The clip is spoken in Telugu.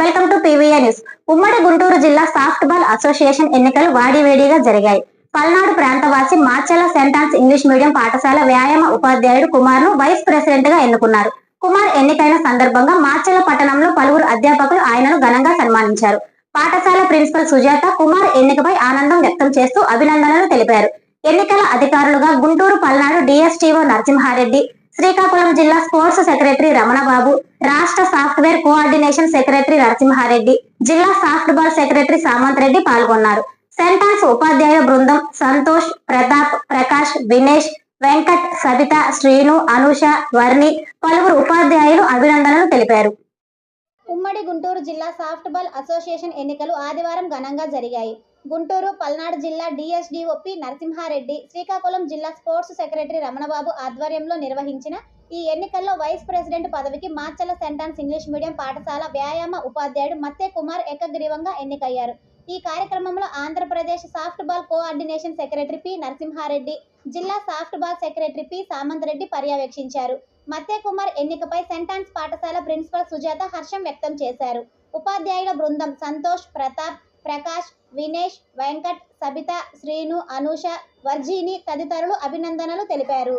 Welcome to PVR news. ఉమ్మడి గుంటూరు జిల్లా సాఫ్ట్ బాల్ అసోసియేషన్ ఎన్నికలు వాడివేడిగా జరిగాయి. పల్నాడు ప్రాంతవాసి మార్చెల సెంటాన్స్ ఇంగ్లీష్ మీడియం పాఠశాల వ్యాయామ ఉపాధ్యాయుడు కుమార్ను వైస్ ప్రెసిడెంట్గా ఎన్నుకున్నారు. కుమార్ ఎన్నికైన సందర్భంగా మార్చెల పట్టణంలో పలువురు అధ్యాపకులు ఆయనను ఘనంగా సన్మానించారు. పాఠశాల ప్రిన్సిపల్ సుజాత కుమార్ ఎన్నికపై ఆనందం వ్యక్తం చేస్తూ అభినందనలు తెలిపారు. ఎన్నికల అధికారులుగా గుంటూరు పల్నాడు డిఎస్టీఓ నరసింహారెడ్డి శ్రీకాకుళం జిల్లా స్పోర్ట్స్ సెక్రటరీ రమణబాబు రాష్ట్ర సాఫ్ట్వేర్ కోఆర్డినేషన్ సెక్రటరీ నరసింహారెడ్డి జిల్లా soft ball secretary Samanth Reddy పాల్గొన్నారు సెంటాన్స్ ఉపాధ్యాయ బృందం సంతోష్ ప్రతాప్ ప్రకాష్ వినేష్ వెంకట్ సబిత శ్రీను అనుష వర్ణి పలువురు ఉపాధ్యాయులు అభినందనలు తెలిపారు. ఉమ్మడి గుంటూరు జిల్లా సాఫ్ట్ బాల్ అసోసియేషన్ ఎన్నికలు ఆదివారం ఘనంగా జరిగాయి. గుంటూరు పల్నాడు జిల్లా డిఎస్డిఓపి నరసింహారెడ్డి శ్రీకాకుళం జిల్లా స్పోర్ట్స్ సెక్రటరీ రమణబాబు ఆధ్వర్యంలో నిర్వహించిన ఈ ఎన్నికల్లో వైస్ ప్రెసిడెంట్ పదవికి మార్చల సెంటాన్స్ ఇంగ్లీష్ మీడియం పాఠశాల వ్యాయామ ఉపాధ్యాయుడు మత్తే కుమార్ ఏకగ్రీవంగా ఎన్నికయ్యారు. ఈ కార్యక్రమంలో Andhra Pradesh soft ball coordination secretary P Narasimha Reddy జిల్లా soft ball secretary P Samanth Reddy పర్యవేక్షించారు. మత్తే కుమార్ ఎన్నికపై సెంటాన్స్ పాఠశాల ప్రిన్సిపల్ సుజాత హర్షం వ్యక్తం చేశారు. ఉపాధ్యాయుల బృందం సంతోష్ ప్రతాప్ ప్రకాష్ వినేష్ వెంకట్ సబిత శ్రీను అనూష వర్జీని తదితరులు అభినందనలు తెలిపారు.